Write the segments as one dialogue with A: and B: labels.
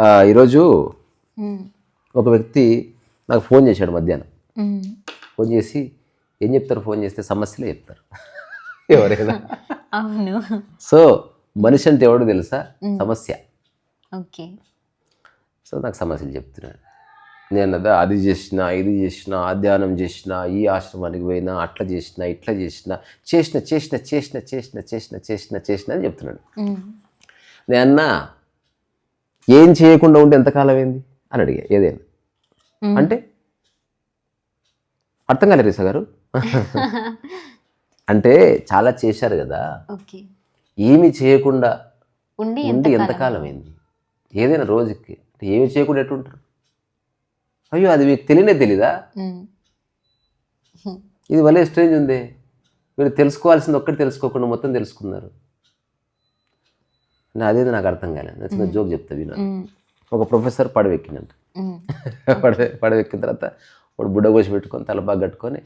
A: ఈరోజు ఒక వ్యక్తి నాకు ఫోన్ చేశాడు మధ్యాహ్నం. ఫోన్ చేసి ఏం చెప్తారు? ఫోన్ చేస్తే సమస్యలే చెప్తారు. ఎవరైనా.
B: అవును.
A: సో మనిషి అంటే ఎవడు తెలుసా? సమస్య.
B: ఓకే.
A: సో నాకు సమస్యలు చెప్తున్నాడు. నేను అదా అది చేసిన ఇది చేసిన ఆ ధ్యానం చేసిన ఈ ఆశ్రమానికి పోయినా అట్లా చేసిన ఇట్లా చేసిన చేసిన చేసిన చేసిన చేసిన చేసిన చేసిన చేసిన అని చెప్తున్నాడు. నేను అన్నా ఏం చేయకుండా ఉంటే ఎంతకాలం అయింది? అని అడిగా ఏదైనా. అంటే అర్థం కాలేదు రీసా గారు. అంటే చాలా చేశారు కదా. ఏమి చేయకుండా
B: ఉండి
A: ఉండి
B: ఎంత
A: ఎంతకాలం అయింది? ఏదైనా రోజుకి ఏమి చేయకుండా ఎట్టుంటారు? అయ్యో అది మీకు తెలియనే తెలీదా? ఇది భలే స్ట్రేంజ్ ఉంది. మీరు తెలుసుకోవాల్సింది ఒక్కటి తెలుసుకోకుండా మొత్తం తెలుసుకున్నారు. నా అదేది నాకు అర్థం కాలేదు. నేను చిన్న జోక్ చెప్తా విను. ఒక ప్రొఫెసర్ పడవెక్కినంట
B: ఉమ్.
A: పడవ పడవెక్కిన తర్వాత వాడు బుడ్డ కోసి పెట్టుకొని తల బాగా కట్టుకొని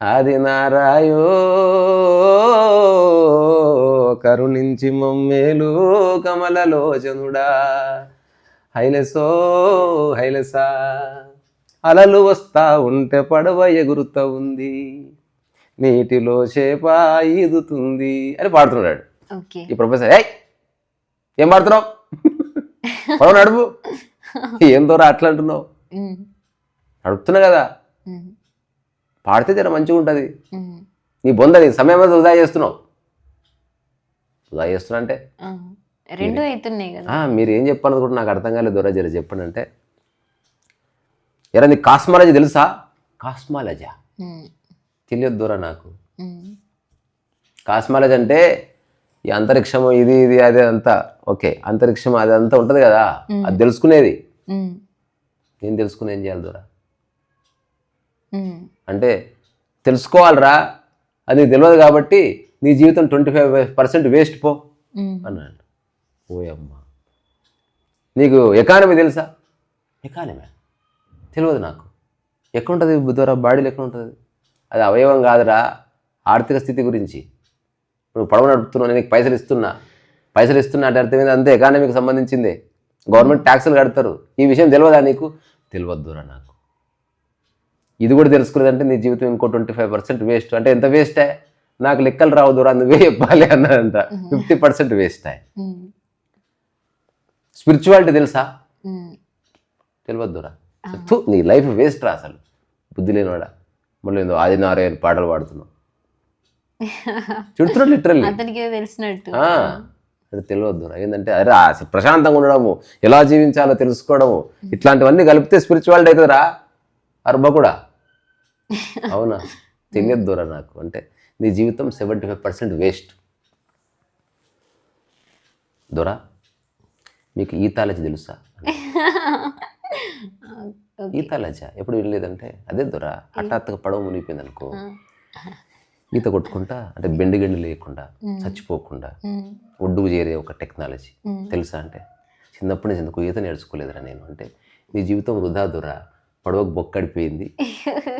A: ఆది నారాయో కరుణించి మమ్మేలు కమలలోచనుడా హైలెసో హైలెసా. అలలు వస్తా ఉంటే పడవ ఎగురుతా ఉంది. నీటిలో చేప ఈదుతుంది. అని పాడుతున్నాడు ఈ ప్రొఫెసర్ ఏయ్ ఏం పాడుతున్నావు పడవ నడుపు. ఏం దూరం అట్లా అంటున్నావు.
B: ఉమ్,
A: నడుపుతున్నా కదా. పాడితే జర మంచిగా ఉంటుంది. నీ బొంద నీ సమయం అంతా వృధా చేస్తున్నావు. వృధా చేస్తున్నా అంటే?
B: రెండు అవుతున్నాయి కదా.
A: "ఆ, మీరు ఏం చెప్పాలనుకుంటే నాకు అర్థం కాలేదు దొర జర చెప్పండి అంటే. ఎరా నీ కాస్మాలజీ తెలుసా? కాస్మాలజా తెలియదు దూర నాకు. కాస్మాలజీ అంటే ఈ అంతరిక్షము ఇది ఇది అదే అంతా. ఓకే అంతరిక్షం అది అంతా ఉంటుంది కదా? అది తెలుసుకునేది. నేను తెలుసుకుని ఏం చేయాలి దూర. అంటే తెలుసుకోవాలిరా అది తెలియదు కాబట్టి నీ జీవితం ట్వంటీ ఫైవ్ పర్సెంట్ వేస్ట్ పో అన్నాడు. ఓయమ్మ నీకు ఎకానమీ తెలుసా? ఎకానమీ? తెలియదు నాకు. ఎక్కడుంటుంది బుద్ధరా బాడీలో ఎక్కడ ఉంటుంది అది అవయవం కాదురా. ఆర్థిక స్థితి గురించి. నువ్వు పడవ నడుపుతున్నావు నేను నీకు పైసలు ఇస్తున్నా. పైసలు ఇస్తున్నా అంటే అర్థమైంది అంతే ఎకానమీకి సంబంధించిందే. గవర్నమెంట్ ట్యాక్సులు కడతారు. ఈ విషయం తెలియదా నీకు? తెలియద్దురా నాకు. ఇది కూడా తెలుసుకునేదంటే నీ జీవితం ఇంకో ట్వంటీ ఫైవ్ పర్సెంట్ వేస్ట్. అంటే ఎంత వేస్టే? నాకు లెక్కలు రావు దూరా నువ్వే చెప్పాలి అన్నాడంట ఫిఫ్టీ పర్సెంట్ వేస్టే. స్పిరిచువాలిటీ తెలుసా. తెలియద్దురా తు, నీ లైఫ్ వేస్ట్ రా అసలు. బుద్ధి లేనివాడా? మళ్ళీ ఏందో ఆదినారాయణ పాటలు పాడుతున్నావు. చుడుతున్నాడు లిటరల్లీ
B: అతనికి ఏదో తెలిసినట్టు
A: అది తెలియద్దురా ఏంటంటే అరే ప్రశాంతంగా ఉండడము ఎలా జీవించాలో తెలుసుకోవడము ఇట్లాంటివన్నీ కలిపితే స్పిరిచువాలిటీ అవుతుందిరా. అర్బ కూడా. అవునా? తెలియద్దురా నాకు. అంటే నీ జీవితం సెవెంటీ ఫైవ్ పర్సెంట్ వేస్ట్ దొరా మీకు ఈతాలజీ తెలుసా. ఈతాలజ ఎప్పుడు వినలేదంటే అదే దొరా హఠాత్తుగా పడవ మునిగిపోయింది అనుకో ఈత కొట్టుకుంటా అంటే బెండి గండి లేకుండా చచ్చిపోకుండా ఒడ్డుకు చేరే ఒక టెక్నాలజీ. తెలుసా అంటే? చిన్నప్పటి నుంచి ఎందుకు ఈత నేర్చుకోలేదురా నేను అంటే నీ జీవితం వృధా దురా పడవకు బొక్కడిపోయింది.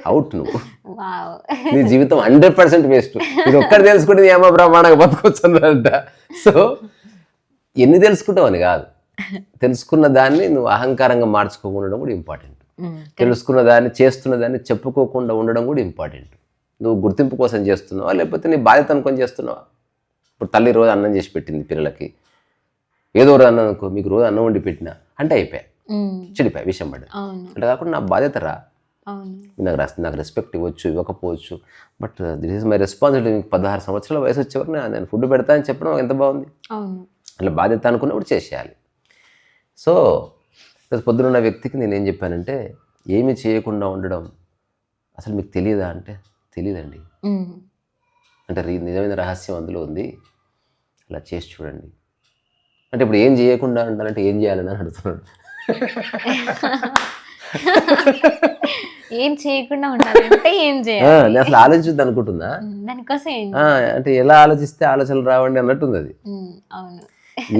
A: అవుట్ నువ్వు.
B: వావ్.
A: నీ జీవితం హండ్రెడ్ పర్సెంట్ వేస్ట్. ఇది ఒక్కటి తెలుసుకుంటే ఏమో బ్రహ్మాండంగా బతుకొచ్చుందంట సో ఎన్ని తెలుసుకుంటావు అని కాదు. తెలుసుకున్న దాన్ని నువ్వు అహంకారంగా మార్చుకోకుండా ఉండడం కూడా ఇంపార్టెంట్ తెలుసుకున్న దాన్ని చేస్తున్న దాన్ని చెప్పుకోకుండా ఉండడం కూడా ఇంపార్టెంట్ నువ్వు గుర్తింపు కోసం చేస్తున్నావా? లేకపోతే నీ బాధ్యత అనుకొని చేస్తున్నావా? ఇప్పుడు తల్లి రోజు అన్నం చేసి పెట్టింది పిల్లలకి. ఏదో రోజు అన్నం అనుకో మీకు రోజు అన్నం వండి పెట్టినా అంటే అయిపోయా. చెడిపోయా విషయం పడ్డది.
B: అవును.
A: అట్లా కాకుండా నా బాధ్యత రా. నాకు నాకు రెస్పెక్ట్ ఇవ్వచ్చు ఇవ్వకపోవచ్చు. But this is my responsibility మీకు పదహారు సంవత్సరాల వయసు వచ్చేవరకు నేను- నేను ఫుడ్ పెడతా అని చెప్పడం ఎంత బాగుంది? అట్లా బాధ్యత అనుకున్నప్పుడు చేసేయాలి. సో ఈరోజు పొద్దునున్న వ్యక్తికి నేను ఏం చెప్పానంటే ఏమీ చేయకుండా ఉండడం అసలు మీకు తెలియదా అంటే తెలియదండి అంటే నిజమైన రహస్యం అందులో ఉంది. అలా చేసి చూడండి. అంటే ఇప్పుడు ఏం చేయకుండా ఉండాలంటే ఏం చేయాలని అని అడుగుతున్నాడు.
B: ఏం చేయకుండా ఉండాలంటే ఏం చేయాలి?
A: అసలు ఆలోచించద్దు అనుకుంటుందా
B: దానికోసం
A: అంటే ఎలా ఆలోచిస్తే ఆలోచనలు రావండి అన్నట్టుంది అది.
B: అవును.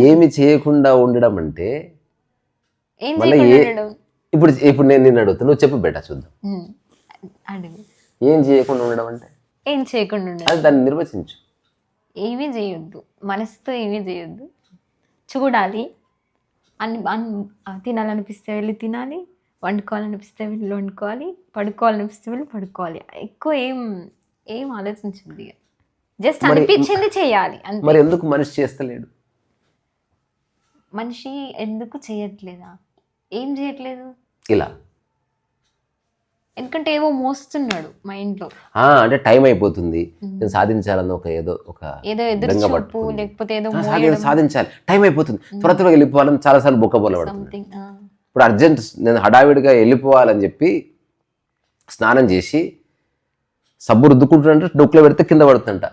A: ఏమి చేయకుండా ఉండడం అంటే మళ్ళీ ఇప్పుడు ఇప్పుడు నేను నిన్ను అడుగుతా నువ్వు చెప్పు బెట చూద్దాం. ఏం చేయకుండా ఉండడం అంటే?
B: ఏం చేయకుండా ఉండడం.
A: అది దాన్ని నిర్వచించు.
B: ఏమీ చేయొద్దు. మనసుతో ఏమీ చేయొద్దు. చూడాలి. అన్ని తినాలనిపిస్తే వెళ్ళి తినాలి. వండుకోవాలనిపిస్తే వెళ్ళి వండుకోవాలి. పడుకోవాలనిపిస్తే వెళ్ళి పడుకోవాలి. ఎక్కువ ఏం ఏం ఆలోచించింది జస్ట్ అనిపించింది చేయాలి
A: మరి ఎందుకు మనిషి చేస్తలేడు?
B: మనిషి ఎందుకు చేయట్లేదా? ఏం చేయట్లేదు?
A: ఇలా.
B: ఎందుకంటే ఏవో మోస్తున్నాడు మైండ్లో.
A: ఆ, అంటే టైం అయిపోతుంది. నేను సాధించాలన్న ఒక ఏదో ఒక
B: ఏదో ఎదురు. లేకపోతే ఏదో
A: సాధించాలి. టైం అయిపోతుంది. త్వర త్వరగా వెళ్ళిపోవాలని చాలాసార్లు బొక్కబోల పడుతుంది. ఇప్పుడు అర్జెంట్ నేను హడావిడిగా వెళ్ళిపోవాలని చెప్పి స్నానం చేసి సబ్బు రుద్దుకుంటుంటే డొక్కులో పెడితే కింద పడుతుంట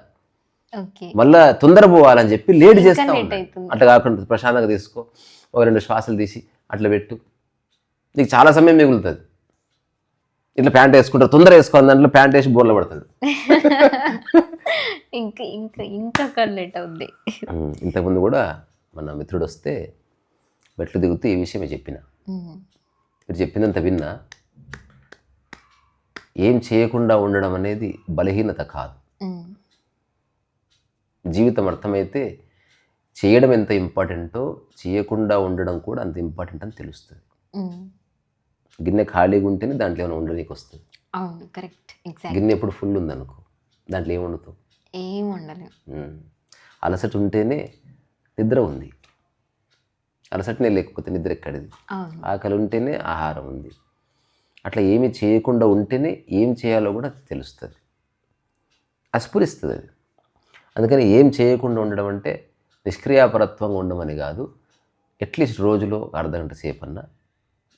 A: మళ్ళా తొందర పోవాలని చెప్పి లేట్ చేస్తా. అట్లా కాకుండా ప్రశాంతంగా తీసుకో ఒక రెండు శ్వాసలు తీసి అట్లా పెట్టు. నీకు చాలా సమయం మిగులుతుంది. ఇట్లా ప్యాంట్ వేసుకుంటారు. తొందర వేసుకోవాలి. దాంట్లో ప్యాంట్ వేసి బోర్లో పడతాడు.
B: ఇంకా ఇంకా ఇంకా కర్లేట్ అవుద్ది.
A: ఇంతకుముందు కూడా మన మిత్రుడు వస్తే మెట్లు దిగుతూ ఈ విషయమే చెప్పిన. మీరు చెప్పినంత విన్నా ఏం చేయకుండా ఉండడం అనేది బలహీనత కాదు. జీవితం అర్థమైతే చేయడం ఎంత ఇంపార్టెంటో చేయకుండా ఉండడం కూడా అంత ఇంపార్టెంట్ అని తెలుస్తుంది. గిన్నె ఖాళీగా ఉంటేనే దాంట్లో ఏమైనా ఉండడానికి వస్తుంది.
B: అవును కరెక్ట్ ఎగ్జాక్ట్
A: గిన్నె ఎప్పుడు ఫుల్ ఉందనుకో దాంట్లో ఏం వండుతావు?
B: ఏం ఉండలేం
A: ఉమ్. అలసట ఉంటేనే నిద్ర ఉంది. అలసటనే లేకపోతే నిద్ర ఎక్కడిది? ఆకలి ఉంటేనే ఆహారం ఉంది. అట్లా ఏమి చేయకుండా ఉంటేనే ఏం చేయాలో కూడా తెలుస్తుంది. అస్ఫురిస్తుంది అది అందుకని ఏం చేయకుండా ఉండడం అంటే నిష్క్రియాపరత్వంగా ఉండమని కాదు అట్లీస్ట్ రోజులో ఒక అర్ధగంట సేపు అన్నా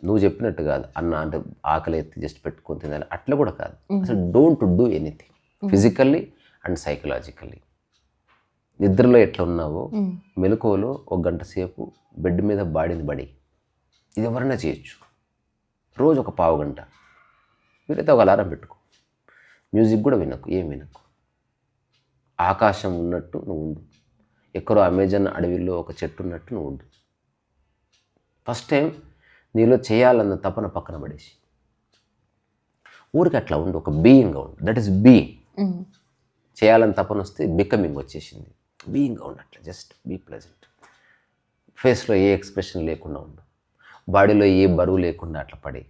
A: నువ్వు చెప్పినట్టు కాదు. అన్న అంటే ఆకలి ఎత్తి జస్ట్ పెట్టుకొని తినాలి. అట్లా కూడా కాదు. అసలు don't do anything physically and psychologically నిద్రలో ఎట్లా ఉన్నావో. మెలకువలో ఒక గంట సేపు బెడ్ మీద బాడిని బడి. ఇది ఎవరైనా చేయొచ్చు. రోజు ఒక పావు గంట. వీలైతే ఒక అలారం పెట్టుకో. మ్యూజిక్ కూడా వినకు ఏం వినకు. ఆకాశం ఉన్నట్టు నువ్వు ఉండు. ఎక్కడో అమెజాన్ అడవిలో ఒక చెట్టు ఉన్నట్టు నువ్వు ఉండు. ఫస్ట్ టైం నీలో చేయాలన్న తపన పక్కన పడేసి. ఊరికి అట్లా ఉండు ఒక బీయింగ్గా ఉండు. That is being. చేయాలని తపన వస్తే బికమింగ్ వచ్చేసింది. బీయింగ్గా ఉండట్లే జస్ట్ బీ ప్లెజెంట్ ఫేస్లో ఏ ఎక్స్ప్రెషన్ లేకుండా ఉండు. బాడీలో ఏ బరువు లేకుండా అట్లా పడి.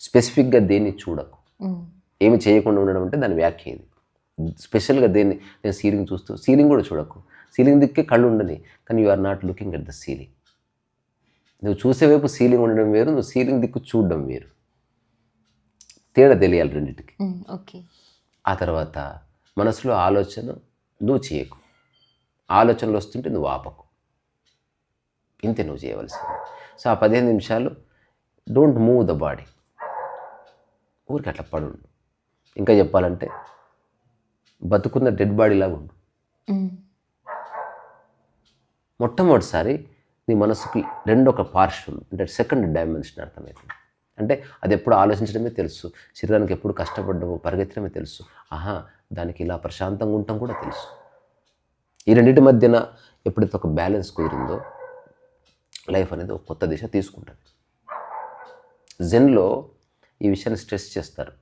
A: స్పెసిఫిక్గా దేన్ని చూడకు.
B: ఉమ్.
A: ఏమి చేయకుండా ఉండడం అంటే దాని వ్యాఖ్య ఇది. స్పెషల్గా దేన్ని నేను సీలింగ్ చూస్తూ సీలింగ్ కూడా చూడకు. సీలింగ్ దిక్కే కళ్ళు ఉండని కానీ you are not looking at the ceiling నువ్వు చూసే వైపు సీలింగ్ ఉండడం వేరు నువ్వు సీలింగ్ దిక్కు చూడడం వేరు. తేడా తెలియాలి రెండింటికి.
B: ఓకే.
A: ఆ తర్వాత మనసులో ఆలోచన నువ్వు చేయకు. ఆలోచనలు వస్తుంటే నువ్వు ఆపకు. ఇంతే నువ్వు చేయవలసింది. సో ఆ పదిహేను నిమిషాలు డోంట్ మూవ్ ద బాడీ. ఊరికి అట్లా పడుండు. ఇంకా చెప్పాలంటే బతుకున్న డెడ్ బాడీ లాగా ఉండు. మొట్టమొదటిసారి నీ మనసుకి రెండొక పార్శ్వం అంటే సెకండ్ డైమెన్షన్ అర్థమవుతుంది అంటే అది ఎప్పుడు ఆలోచించడమే తెలుసు శరీరానికి ఎప్పుడు కష్టపడడము పరిగెత్తడమే తెలుసు. ఆహా దానికి ఇలా ప్రశాంతంగా ఉండటం కూడా తెలుసు. ఈ రెండింటి మధ్యన ఎప్పుడైతే ఒక బ్యాలెన్స్ కుదిరిందో లైఫ్ అనేది ఒక కొత్త దిశ తీసుకుంటుంది. జెన్లో ఈ విషయాన్ని స్ట్రెస్ చేస్తారు.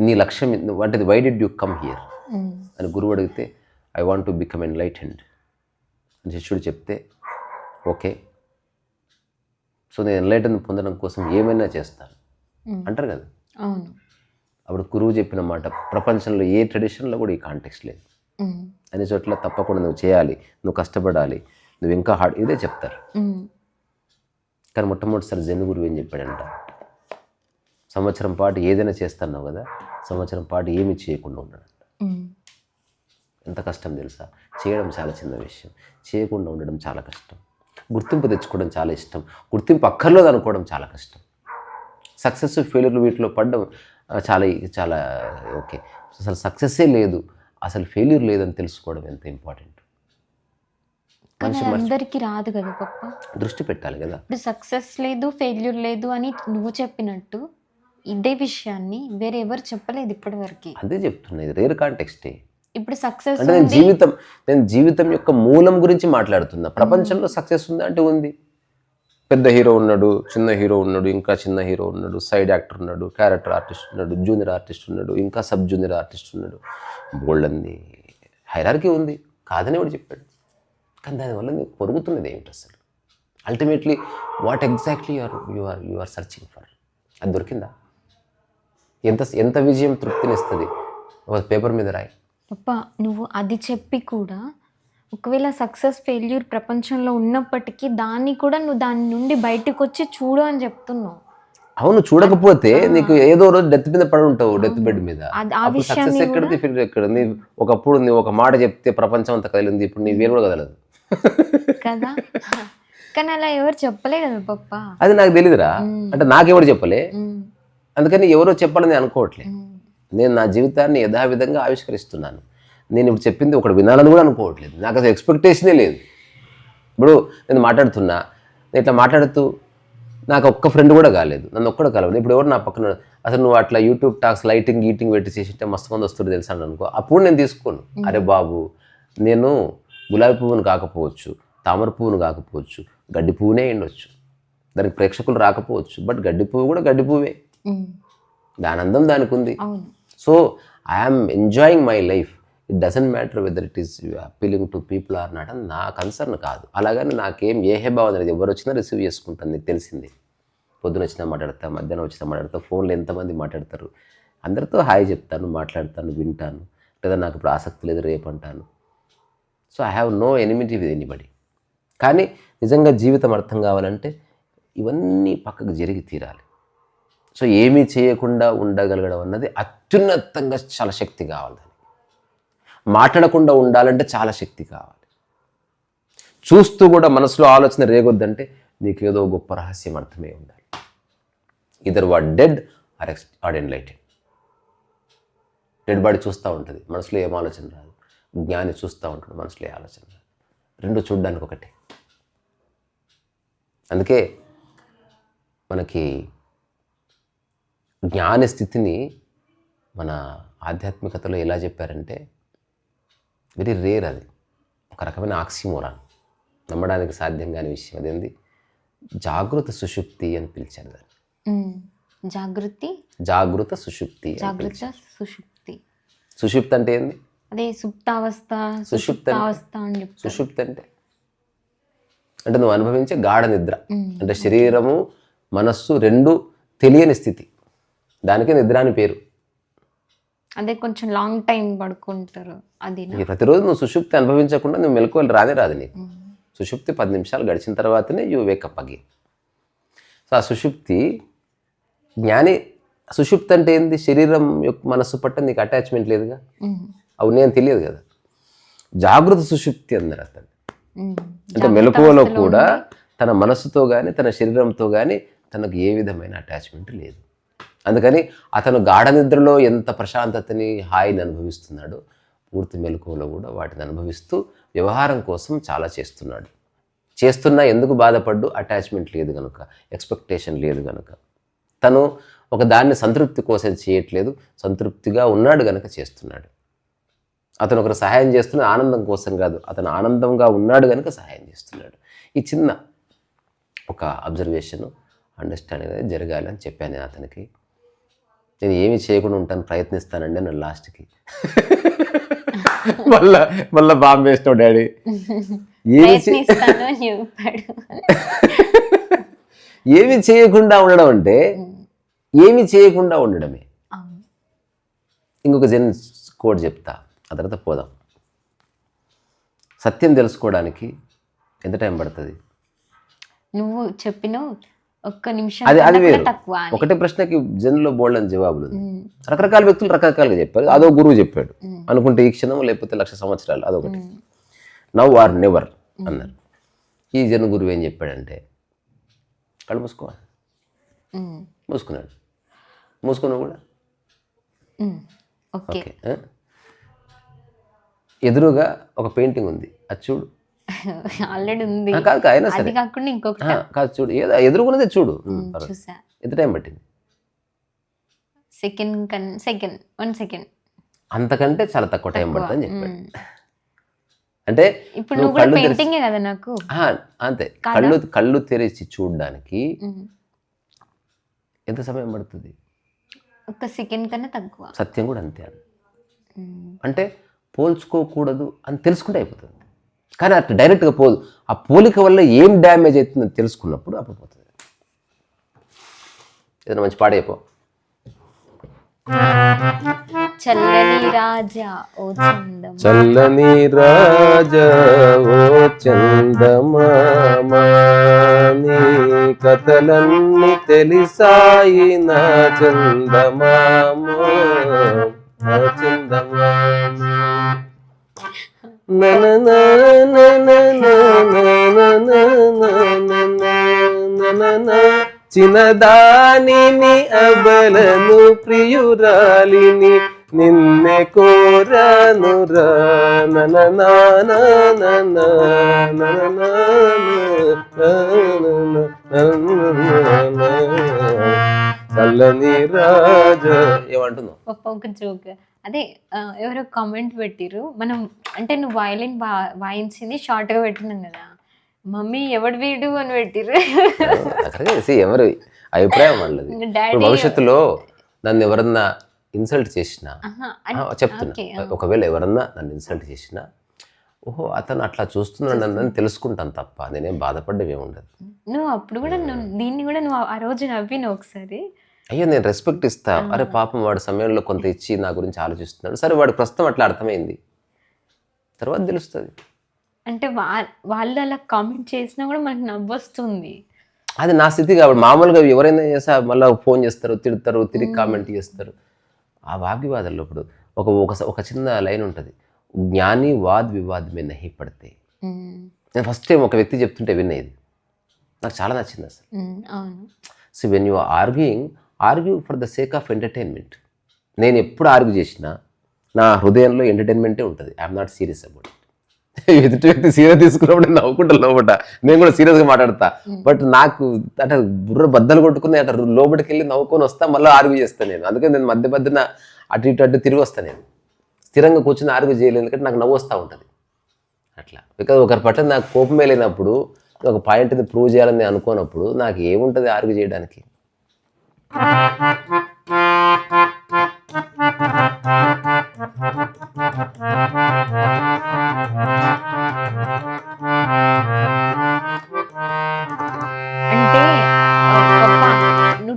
A: నీ లక్ష్యం అంటే why did you come here. అని గురువు అడిగితే I want to become enlightened అని శిష్యుడు చెప్తే ఓకే సో నేను ఎన్లైటన్ పొందడం కోసం ఏమైనా చేస్తాను. అంటారు కదా
B: అవును
A: అప్పుడు గురువు చెప్పిన మాట ప్రపంచంలో ఏ ట్రెడిషన్లో కూడా ఈ కాంటెక్స్ట్ లేదు. అన్ని చోట్ల తప్పకుండా నువ్వు చేయాలి నువ్వు కష్టపడాలి నువ్వు ఇంకా హార్డ్ ఇదే చెప్తారు. కానీ మొట్టమొదటిసారి జన్ గురువు ఏం చెప్పాడంట సంవత్సరం పాటు ఏదైనా చేస్తున్నావు కదా సంవత్సరం పాటు ఏమీ చేయకుండా ఉన్నాడంట. ఎంత కష్టం తెలుసా? చేయడం చాలా చిన్న విషయం. చేయకుండా ఉండడం చాలా కష్టం. గుర్తింపు తెచ్చుకోవడం చాలా ఇష్టం. గుర్తింపు అక్కర్లేదు అనుకోవడం చాలా కష్టం. సక్సెస్ ఫెయిల్యూర్ వీటిలో పడడం చాలా చాలా ఓకే. అసలు సక్సెస్సే లేదు. అసలు ఫెయిల్యూర్ లేదని తెలుసుకోవడం ఎంత ఇంపార్టెంట్?
B: అందరికీ రాదు కదా పప్ప
A: దృష్టి పెట్టాలి కదా.
B: ఇప్పుడు సక్సెస్ లేదు ఫెయిల్యూర్ లేదు అని నువ్వు చెప్పినట్టు ఇదే విషయాన్ని వేరే ఎవరు చెప్పలేదు ఇప్పటివరకు.
A: అదే చెప్తున్నా ఇది రేర్ కాంటెక్స్టే.
B: ఇప్పుడు సక్సెస్
A: అంటే నేను జీవితం నేను జీవితం యొక్క మూలం గురించి మాట్లాడుతున్నా. ప్రపంచంలో సక్సెస్ ఉందా అంటే ఉంది. పెద్ద హీరో ఉన్నాడు చిన్న హీరో ఉన్నాడు ఇంకా చిన్న హీరో ఉన్నాడు సైడ్ యాక్టర్ ఉన్నాడు క్యారెక్టర్ ఆర్టిస్ట్ ఉన్నాడు జూనియర్ ఆర్టిస్ట్ ఉన్నాడు ఇంకా సబ్ జూనియర్ ఆర్టిస్ట్ ఉన్నాడు. బోల్డ్ అంది హైరార్కీ ఉంది. కాదని వాడు చెప్పాడు. కానీ దానివల్ల నీకు పొరుగుతున్నది ఏమిటి అసలు? Ultimately what exactly you're you are you are searching for అది దొరికిందా? ఎంత ఎంత విజయం తృప్తినిస్తుంది? ఒక పేపర్ మీద రాయి.
B: పప్ప నువ్వు అది చెప్పి కూడా ఒకవేళ సక్సెస్ ఫెయిల్యూర్ ప్రపంచంలో ఉన్నప్పటికీ దాన్ని కూడా నువ్వు దాని నుండి బయటకు వచ్చి చూడు అని చెప్తున్నావు.
A: అవును చూడకపోతే నీకు ఏదో రోజు డెత్ మీద పడి ఉంటావు డెత్ బెడ్ మీద. సక్సెస్ ఎక్కడిది? ఫెయిల్యూర్ ఎక్కడ? నీ ఒకప్పుడు నీ ఒక మాట చెప్తే ప్రపంచం అంతా కదిలింది ఇప్పుడు నీ వేరు కూడా కదలదు.
B: కదా? కానీ అలా ఎవరు చెప్పలే కదా పప్ప?
A: అది నాకు తెలియదురా అంటే నాకెవరు చెప్పలే? అందుకని ఎవరో చెప్పాలని నేను అనుకోవట్లే.
B: ఉమ్,
A: నేను నా జీవితాన్ని యథావిధంగా ఆవిష్కరిస్తున్నాను. నేను ఇప్పుడు చెప్పింది ఒకటి వినాలని కూడా అనుకోవట్లేదు. నాకు అసలు ఎక్స్పెక్టేషనే లేదు. ఇప్పుడు నేను మాట్లాడుతున్నా నేను ఇట్లా మాట్లాడుతూ నాకు ఒక్క ఫ్రెండ్ కూడా కాలేదు. నన్ను ఒక్కడ కలవదు ఇప్పుడు ఎవరు నా పక్కన అసలు నువ్వు అట్లా యూట్యూబ్ టాక్స్ లైటింగ్ గీటింగ్ పెట్టి చేసింటే మస్తు మంది వస్తుంది తెలుసా అని అనుకో. అప్పుడు నేను తీసుకోను. అరే బాబు నేను గులాబీ పువ్వును కాకపోవచ్చు తామర పువ్వును కాకపోవచ్చు గడ్డి పువ్వునే ఉండొచ్చు దానికి ప్రేక్షకులు రాకపోవచ్చు. బట్ గడ్డి పువ్వు కూడా గడ్డి పువ్వే. దాని అందం దానికి ఉంది. So I'm enjoying my life it doesn't matter whether it is appealing to people or not అని నా కన్సర్న్ కాదు. అలాగని నాకేం ఏ హే అనేది ఎవరు వచ్చినా రిసీవ్ చేసుకుంటాను నీకు తెలిసింది. పొద్దున వచ్చినా మాట్లాడతా మధ్యాహ్నం వచ్చినా మాట్లాడతా ఫోన్లో ఎంతమంది మాట్లాడతారు? అందరితో హాయ్ చెప్తాను మాట్లాడతాను వింటాను. లేదా నాకు ఇప్పుడు ఆసక్తి లేదు రేపు అంటాను. So I have no enmity with anybody కానీ నిజంగా జీవితం అర్థం కావాలంటే ఇవన్నీ పక్కకు జరిగి తీరాలి. సో ఏమీ చేయకుండా ఉండగలగడం అన్నది అత్యున్నతంగా చాలా శక్తి కావాలి మాట్లాడకుండా ఉండాలంటే చాలా శక్తి కావాలి. చూస్తూ కూడా మనసులో ఆలోచన రేగొద్దంటే నీకు ఏదో గొప్ప రహస్యం అర్థమే ఉండాలి. ఇద్దరు వాడు dead or ex or enlightened dead body చూస్తూ ఉంటుంది మనసులో ఏం ఆలోచన రాదు. జ్ఞాని చూస్తూ ఉంటాడు మనసులో ఏ ఆలోచన రాదు. రెండు చూడ్డానికి ఒకటి. అందుకే మనకి జ్ఞాన స్థితిని మన ఆధ్యాత్మికతలో ఎలా చెప్పారంటే వెరీ రేర్ అది. ఒక రకమైన ఆక్సిమోరాన్. నమ్మడానికి సాధ్యం కాని విషయం అదేంది? జాగృత సుషుప్తి అని పిలిచారు దాన్ని.
B: జాగృతి?
A: జాగృత సుషుప్తి
B: జాగృత సుషుప్తి.
A: సుషుప్తి అంటే ఏంది?
B: అదే సుప్తావస్థ
A: సుషుప్తి
B: సుషుప్తావస్థ అని
A: సుషుప్తి అంటే? అంటే నువ్వు అనుభవించే గాఢ నిద్ర. అంటే శరీరము మనస్సు రెండు తెలియని స్థితి. దానికే నిద్ర అని పేరు.
B: అదే కొంచెం లాంగ్ టైం పడుకుంటారు. అది
A: ప్రతిరోజు నువ్వు సుషుప్తి అనుభవించకుండా నువ్వు మెలకువలు రానే రాదు నీకు. సుషుప్తి పది నిమిషాలు గడిచిన తర్వాతనే యూ వేకప్ అగి సో ఆ సుషుప్తి జ్ఞాని సుషుప్తి అంటే ఏంది? శరీరం యొక్క మనస్సు పట్ల నీకు అటాచ్మెంట్ లేదుగా? అవునే అని తెలియదు కదా. జాగృత సుషుప్తి అన్నారు అతను. అంటే మెలకువలో కూడా తన మనస్సుతో కానీ తన శరీరంతో కానీ తనకు ఏ విధమైన అటాచ్మెంట్ లేదు. అందుకని అతను గాఢ నిద్రలో ఎంత ప్రశాంతతని హాయిని అనుభవిస్తున్నాడో పూర్తి మెలకువలో కూడా వాటిని అనుభవిస్తూ వ్యవహారం కోసం చాలా చేస్తున్నాడు. చేస్తున్నా ఎందుకు బాధపడ్డు? అటాచ్మెంట్ లేదు కనుక ఎక్స్పెక్టేషన్ లేదు కనుక తను ఒక దాన్ని సంతృప్తి కోసం చేయట్లేదు సంతృప్తిగా ఉన్నాడు కనుక చేస్తున్నాడు. అతను ఒకరు సహాయం చేస్తున్న ఆనందం కోసం కాదు అతను ఆనందంగా ఉన్నాడు కనుక సహాయం చేస్తున్నాడు. ఈ చిన్న ఒక అబ్జర్వేషన్ అండర్స్టాండింగ్ అనేది జరగాలి అని చెప్పాను అతనికి. నేను ఏమి చేయకుండా ఉంటాను ప్రయత్నిస్తానండి నేను లాస్ట్కి. మళ్ళా మళ్ళా బాంబు వేసినావు డాడీ. ఏమి చేయకుండా ఉండడం అంటే ఏమి చేయకుండా ఉండడమే. ఇంకొక జన్ కోడ్ చెప్తా ఆ తర్వాత పోదాం. సత్యం తెలుసుకోవడానికి ఎంత టైం పడుతుంది?
B: నువ్వు చెప్పిన ఒక్క నిమిషం
A: అది అది వేరు.
B: తక్కువ
A: ఒకటే ప్రశ్నకి జన్లో బోల్డ్ అని జవాబులు రకరకాల వ్యక్తులు రకరకాలుగా చెప్పారు. అదో గురువు చెప్పాడు. అనుకుంటే ఈ క్షణం లేకపోతే లక్ష సంవత్సరాలు అదొకటి. నవ్ ఆర్ నెవర్ అన్నారు. ఈ జన గురువు ఏం చెప్పాడంటే కళ్ళు మూసుకోవాలి మూసుకున్నాడు. మూసుకున్నావు కూడా.
B: ఓకే?
A: ఎదురుగా ఒక పెయింటింగ్ ఉంది. అది చూడు.
B: ఆల్రెడీ ఉంది.
A: కాదు అయినా సరే.
B: కాకుండా ఇంకొకటి.
A: కాదు చూడు. ఏదో ఎదురుకున్నదే చూడు.
B: చూసా.
A: ఎంత టైం పట్టింది?
B: సెకండ్ కన్ సెకండ్ వన్ సెకండ్.
A: అంతకంటే చాలా తక్కువ టైం పడుతుందని చెప్పాడు.
B: ఉమ్.
A: అంటే
B: ఇప్పుడు
A: నువ్వు
B: కూడా పెయింటింగే కదా నాకు.
A: అంతే. కళ్ళు కళ్ళు తెరిచి చూడడానికి. ఎంత సమయం పడుతుంది?
B: ఒక్క సెకండ్ కన్నా తక్కువ.
A: సత్యం కూడా అంతే. అంటే పోల్చుకోకూడదు అని తెలుసుకుంటే అయిపోతుంది. కానీ అట్లా డైరెక్ట్గా పోదు. ఆ పోలిక వల్ల ఏం డ్యామేజ్ అవుతుందో తెలుసుకున్నప్పుడు అప్పుడు పోతుంది ఏదైనా మంచి పాట అయిపో
B: చల్లని రాజా ఓ చందం
A: చల్లని రాజా ఓ చందమామా. నీ కథలన్నీ తెలిసాయి నా చందమామ. నా చందమామ. చిన్నదానిని అబలను ప్రియురాలిని నిన్నే కోరానురా నన నాన నన నన చల్లని రాజా.
B: ఒక జోక్. అదే ఎవరో కామెంట్ పెట్టిర్రు. మనం అంటే నువ్వు వయలిన్ వాయించింది షార్ట్గా పెట్టినాం కదా. మమ్మీ ఎవడు వీడు అని
A: see, ఎవరి అభిప్రాయం వాళ్ళది. భవిష్యత్తులో నన్ను ఎవరన్నా ఇన్సల్ట్ చేసినా చెప్తున్నా. ఒకవేళ ఎవరన్నా నన్ను ఇన్సల్ట్ చేసినా ఓహో అతను అట్లా చూస్తున్నాడు అని తెలుసుకుంటాను తప్ప నేనేం బాధపడ్డవి ఉండదు
B: నువ్వు అప్పుడు కూడా నువ్వు దీన్ని కూడా నువ్వు ఆ రోజు నవ్వినావు ఒకసారి.
A: అయ్యో నేను రెస్పెక్ట్ ఇస్తా. అరే పాపం వాడు సమయంలో కొంత ఇచ్చి నా గురించి ఆలోచిస్తున్నాడు. సరే వాడు ప్రస్తుతం అట్లా అర్థమైంది. తర్వాత తెలుస్తుంది.
B: అంటే వాళ్ళు అలా కామెంట్ చేసినా కూడా మనకు నవ్వొస్తుంది.
A: అది నా స్థితి కాబట్టి మామూలుగా ఎవరైనా చేసా మళ్ళీ ఫోన్ చేస్తారు తిడతారు తిరిగి కామెంట్ చేస్తారు. ఆ వాగ్వివాదాల్లో ఇప్పుడు ఒక ఒక ఒక చిన్న లైన్ ఉంటుంది. జ్ఞాని వాద్ వివాద్ మే నహి పడితే. నేను ఫస్ట్ టైం ఒక వ్యక్తి చెప్తుంటే వినేది నాకు చాలా నచ్చింది అసలు. So when you arguing argue for the sake of entertainment. నేను ఎప్పుడు ఆర్గ్యూ చేసినా నా హృదయంలో ఎంటర్టైన్మెంటే ఉంటుంది. I'm not serious about it. ఎదుటి వ్యక్తి సీరియస్ తీసుకున్నప్పుడు నేను నవ్వుకుంటా లోపట. నేను కూడా సీరియస్గా మాట్లాడతా. బట్ నాకు అంటే బుర్ర బద్దలు కొట్టుకుని అట్లా లోపలికి వెళ్ళి నవ్వుకొని వస్తా మళ్ళీ ఆర్గ్యూ చేస్తాను నేను. అందుకని నేను మధ్య మధ్యన అటు ఇటు అటు తిరిగి వస్తాను నేను. స్థిరంగా కూర్చొని ఆర్గ్యూ చేయలేదు ఎందుకంటే నాకు నవ్వు వస్తూ ఉంటుంది. అట్లా. బికాజ్ ఒకరి పట్ల నాకు కోపమే లేనప్పుడు ఒక పాయింట్ని ప్రూవ్ చేయాలని నేను అనుకోనప్పుడు నాకు ఏముంటుంది ఆర్గ్యూ చేయడానికి?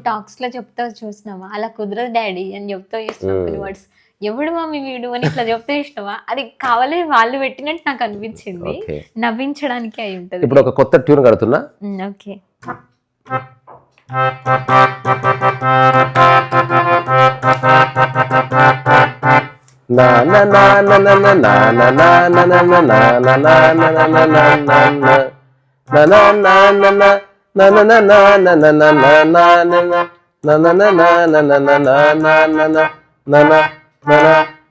B: టాక్స్లో చెప్తావు చూసినావా? అలా కుదరదు డాడీ అని చెప్తావు చూసినావు వర్డ్స్ ఎవడు మమ్మీ వీడు అని ఇట్లా చెప్తే చూసినావా? అది కావాలే వాళ్ళు పెట్టినట్టు నాకు అనిపించింది. నవ్వించడానికి అయి ఉంటది.
A: ఇప్పుడు ఒక కొత్త tune కడుతున్నా.
B: Okay.
A: Na na na na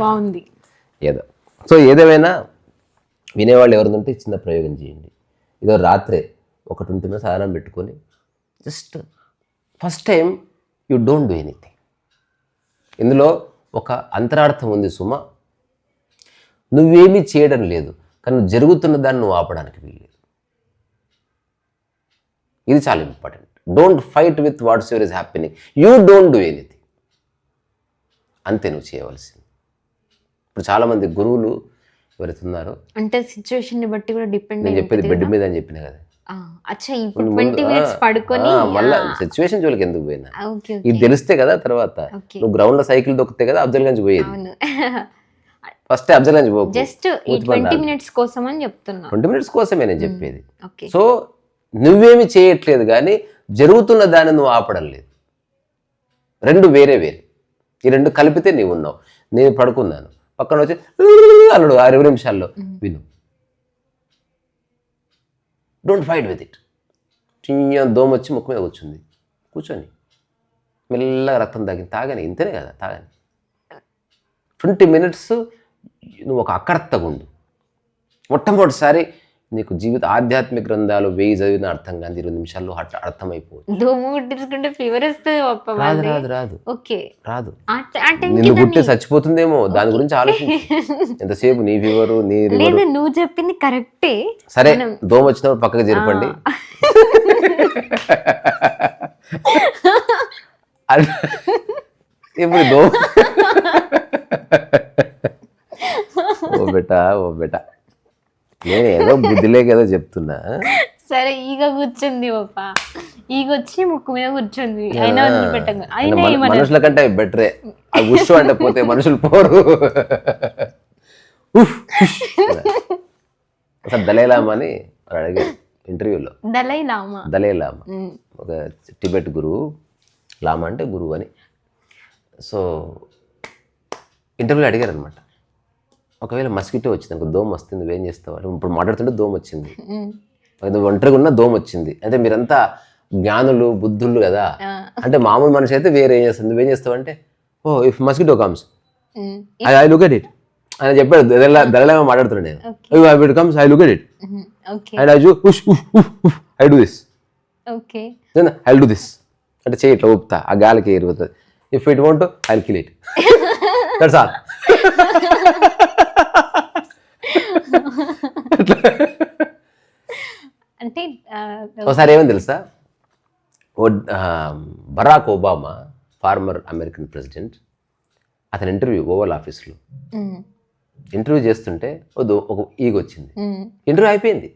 B: బాగుంది.
A: ఏదో. సో ఏదేమైనా వినేవాళ్ళు ఎవరిది ఉంటే చిన్న ప్రయోగం చేయండి. ఇదో రాత్రే ఒకటి ఉంటుందో సాధనం పెట్టుకొని just first time you don't do anything. ఇందులో ఒక అంతరార్థం ఉంది సుమ. నువ్వేమీ చేయడం లేదు కానీ జరుగుతున్న దాన్ని నువ్వు ఆపడానికి వీల్లేదు. ఇది చాలా important. Don't fight with whatsoever is happening you don't do anything అంతే నువ్వు చేయవలసింది. ఇప్పుడు చాలామంది గురువులు ఎవరైతే ఉన్నారో
B: అంటే సిచ్యువేషన్ని బట్టి కూడా డిపెండ్
A: నేను చెప్పేది బెడ్ మీద అని చెప్పిన కదా.
B: అచ్చా ఇప్పుడు ట్వంటీ మినిట్స్ పడుకొని
A: మళ్ళా సిచ్యువేషన్ జోలికి ఎందుకు పోయినా? ఇది తెలిస్తే కదా తర్వాత. నువ్వు గ్రౌండ్లో సైకిల్ దొక్కితే కదా అఫ్జల్గంజ్ పోయేది.
B: అవును.
A: ఫస్ట్ అఫ్జల్గంజ్ పోకు.
B: జస్ట్ ట్వంటీ మినిట్స్ కోసం అని చెప్తున్నా.
A: ట్వంటీ మినిట్స్ కోసమే నేను చెప్పేది. సో నువ్వేమి చేయట్లేదు కానీ జరుగుతున్న దాన్ని నువ్వు ఆపడం లేదు. రెండు వేరే వేరే. ఈ రెండు కలిపితే నీవు ఉన్నావు. నేను పడుకున్నాను. పక్కన వచ్చి అన్నాడు ఆ ఇరవై నిమిషాల్లో. విను. డోంట్ ఫైట్ విత్ ఇట్ చిన్న దోమ వచ్చి ముక్కు మీద కూర్చుంది. కూర్చొని. మెల్లగా రక్తం తాగింది. తాగని ఇంతనే కదా తాగని. ట్వంటీ మినిట్స్ నువ్వు ఒక అకర్తగా ఉండు మొట్టమొదటిసారి నీకు జీవిత ఆధ్యాత్మిక గ్రంథాలు వెయ్యి చదివిన అర్థం కానీ ఇరవై నిమిషాల్లో
B: పప్ప
A: రాదు. రాదు రాదు.
B: ఓకే.
A: రాదు. నిన్ను గుట్టి చచ్చిపోతుందేమో? దాని గురించి ఆలోచించు. ఎంతసేపు నీ ఫీవరు నీ
B: నువ్వు చెప్పింది కరెక్టే
A: సరే దోమ వచ్చినప్పుడు పక్కకి జరపండి. ఇప్పుడు దోమ ఓ బెటా ఓ బెటా. నేను ఏదో బుద్ధి లేక ఏదో చెప్తున్నా.
B: సరే ఈగ కూర్చుంది పప్ప ఈగ వచ్చి ముక్కు మీద కూర్చుంది. అయినా అయినా
A: మనుషుల కంటే బెటరే ఆ ఉష్ అంటే పోతే మనుషులు పోరు. ఉఫ్, ఉష్. అసలు దళైలామా అని వాడు అడిగాడు ఇంటర్వ్యూలో.
B: దలై లామా
A: దళైలామా
B: ఉమ్.
A: ఒక టిబెట్ గురువు లామా అంటే గురువు అని. సో ఇంటర్వ్యూలో అడిగారు అనమాట ఒకవేళ మస్కిటో వచ్చింది అనుకో దోమ వస్తుంది నువ్వేం చేస్తావు? ఇప్పుడు మాట్లాడుతుంటే దోమ వచ్చింది. ఒంటరిగా ఉన్న దోమ వచ్చింది. అంటే మీరంతా జ్ఞానులు బుద్ధులు కదా. అంటే మామూలు మనిషి అయితే వేరే ఏం చేస్తుంది నువ్వేం చేస్తావు అంటే ఓ if mosquito comes. I I look at it ఆయన చెప్పాడు దళలా దళలేమో మాట్లాడుతున్నాడు నేను. If it comes I look at it and I shoo I do this
B: okay.
A: I do this అంటే చేయి ఇట్లా ఊపుతా ఆ గాలికి ఎరుగుతుంది if it want I kill it that's all
B: అంటే
A: ఒకసారి ఏమని తెలుసా? Barack Obama former American president అతని ఇంటర్వ్యూ ఓవల్ ఆఫీస్లో. ఇంటర్వ్యూ చేస్తుంటే ఒక ఈగ వచ్చింది. ఇంటర్వ్యూ అయిపోయింది.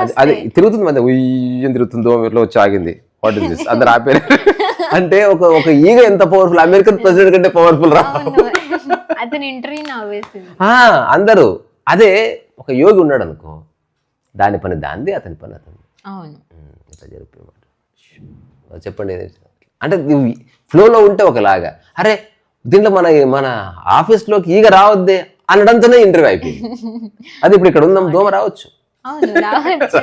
A: అది- అది తిరుగుతుంది మన ఉయ్యం తిరుగుతుందో ఇట్లా వచ్చి ఆగింది. వాట్ ఇస్ దిస్ అందరు ఆపారు. అంటే ఒక ఒక ఈగ ఎంత పవర్ఫుల్ అమెరికన్ ప్రెసిడెంట్ కంటే పవర్ఫుల్ రా?
B: అతని ఇంటర్వ్యూ నవ్వేసింది
A: అందరూ. అదే ఒక యోగి ఉన్నాడు అనుకో దాని పని దాంది అతని పని అతని
B: అవును.
A: ఇట్లా జరిపి చెప్పండి. అంటే నువ్వు ఫ్లోలో ఉంటే ఒకలాగా. అరే దీంట్లో మన మన ఆఫీస్లోకి ఈగ రావద్దే అనడంతోనే ఇంటర్వ్యూ అయిపోయింది. అది ఇప్పుడు ఇక్కడ ఉందాం దోమ రావచ్చు.
B: అవును రావచ్చు.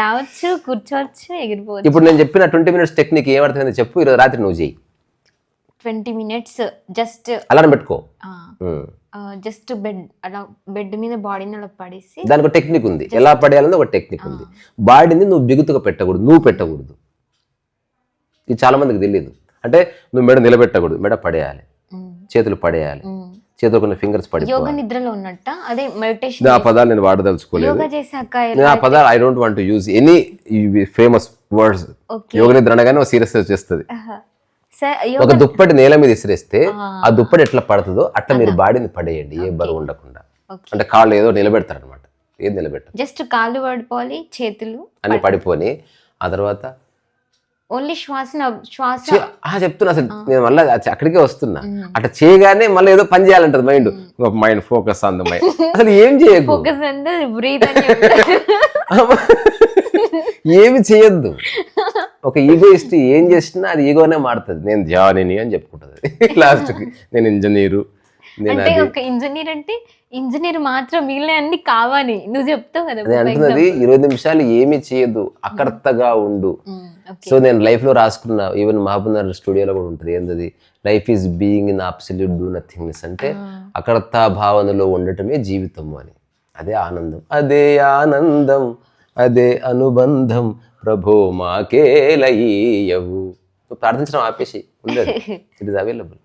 B: రావచ్చు కూర్చోవచ్చు ఎగిరిపోవచ్చు.
A: ఇప్పుడు నేను చెప్పిన ట్వంటీ మినిట్స్ టెక్నిక్ ఏమర్థమైంది చెప్పు ఈరోజు రాత్రి నువ్వు చేయి
B: ట్వంటీ మినిట్స్ జస్ట్
A: అలారం పెట్టుకో.
B: జస్ట్ బెడ్ అలా బెడ్ మీద బాడీని అలా పడేసి
A: దానికి ఒక టెక్నిక్ ఉంది. ఎలా పడేయాలని ఒక టెక్నిక్ ఉంది. బాడీని నువ్వు బిగుతుగా పెట్టకూడదు నువ్వు పెట్టకూడదు. ఇది చాలా మందికి తెలియదు అంటే నువ్వు మెడ నిలబెట్టకూడదు మెడ పడేయాలి. చేతులు పడేయాలి. చేతులు కొన్ని ఫింగర్స్
B: యోగా
A: పడిపోవాలి
B: నిద్రలో ఉన్నట్ట? అదే మెడిటేషన్
A: ఆ పదాలు నేను వాడదలుచుకోలేదు.
B: యోగా చేశాక
A: నేను ఆ పదాలు I don't want use any famous words yoga నిద్ర అనగానే ఒక సీరియస్ చేస్తుంది ఒక దుప్పటి నేల మీద ఇసిరేస్తే ఆ. దుప్పటి ఎట్లా పడుతుందో అట్లా మీరు బాడీని పడేయండి ఏ బరువు ఉండకుండా. అంటే కాళ్ళు ఏదో నిలబెడతారు అనమాట ఏది నిలబెట్టరు.
B: జస్ట్ కాళ్ళు పడిపోవాలి చేతులు
A: అన్ని పడిపోని ఆ తర్వాత
B: ఓన్లీ శ్వాస శ్వాస.
A: చెప్తున్నా అసలు. నేను మళ్ళీ అక్కడికే వస్తున్నా. అట్లా చేయగానే మళ్ళీ ఏదో పని చేయాలంటది mind mind focus on the mind అసలు ఏం చేయకు?
B: ఫోకస్ అంతా బ్రీత్ అని చెప్తారు.
A: ఏమి చేయొద్దు. ఒక ఈగోయిస్ట్ ఏం చేసినా అది ఈగోనే మారుతుంది. నేను జానిని అని చెప్పుకుంటుంది. లాస్ట్కి నేను ఇంజనీరు
B: అంటే ఒక ఇంజనీర్ అంటే ఇంజనీర్ మాత్రం మిగిలిన అన్ని కావాలి. నువ్వు చెప్తావు కదా
A: నేను అంటున్నది ఇరవై నిమిషాలు ఏమీ చేయొద్దు అకర్తగా ఉండు. సో నేను లైఫ్లో రాసుకున్నా ఈవెన్ మహబూబ్నగర్ స్టూడియోలో కూడా ఉంటుంది. ఏంటది life is being in absolute do nothingness అంటే అకర్త భావనలో ఉండటమే జీవితము అని. అదే ఆనందం అదే ఆనందం అదే అనుబంధం. ప్రభో మాకేలయ్యవు నువ్వు ప్రార్థించడం ఆపేసి ఉండదు. ఇట్ ఇస్ అవైలబుల్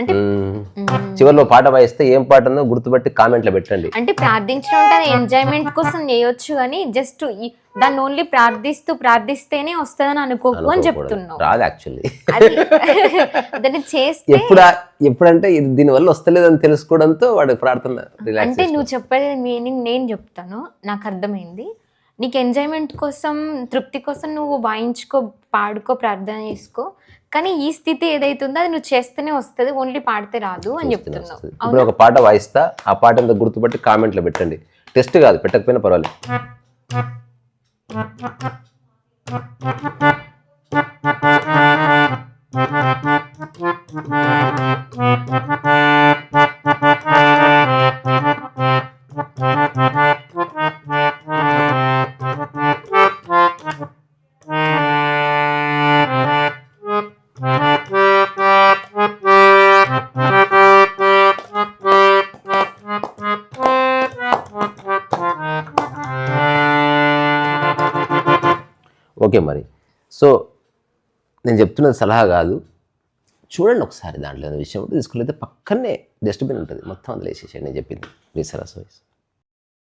B: అంటే
A: చివరిలో పాట వాయిస్తే ఏం పాట ఉందో గుర్తుపట్టి కామెంట్లో పెట్టండి.
B: అంటే ప్రార్థించడం ఎంజాయ్మెంట్ కోసం చేయొచ్చు కానీ జస్ట్ దాన్ని ఓన్లీ ప్రార్థిస్తూ ప్రార్థిస్తేనే వస్తుందని అనుకోకు అని చెప్తున్నావు.
A: రాదు యాక్చువల్లీ
B: దాన్ని చేస్తే
A: ఎప్పుడు ఎప్పుడంటే ఇది దీనివల్ల వస్తలేదని తెలుసుకోవడంతో వాడు ప్రార్థన
B: అంటే నువ్వు చెప్పేది మీనింగ్ నేను చెప్తాను. నాకు అర్థమైంది. నీకు ఎంజాయ్మెంట్ కోసం తృప్తి కోసం నువ్వు వాయించుకో పాడుకో ప్రార్థన చేసుకో. కానీ ఈ స్థితి ఏదైతుందో అది నువ్వు చేస్తేనే వస్తుంది ఓన్లీ పాడితే రాదు అని చెప్తున్నావు.
A: ఇప్పుడు ఒక పాట వాయిస్తా ఆ పాట ఎంత గుర్తుపట్టి కామెంట్లో పెట్టండి. టెస్ట్ కాదు పెట్టకపోయినా పర్వాలేదు. ఓకే సో నేను చెప్తున్నది సలహా కాదు. చూడండి ఒకసారి దాంట్లో ఏదో విషయం ఉంటే పక్కనే డస్ట్బిన్ ఉంటుంది. మొత్తం అందులో వేసేసాడు నేను చెప్పింది. రీసరస్ వైస్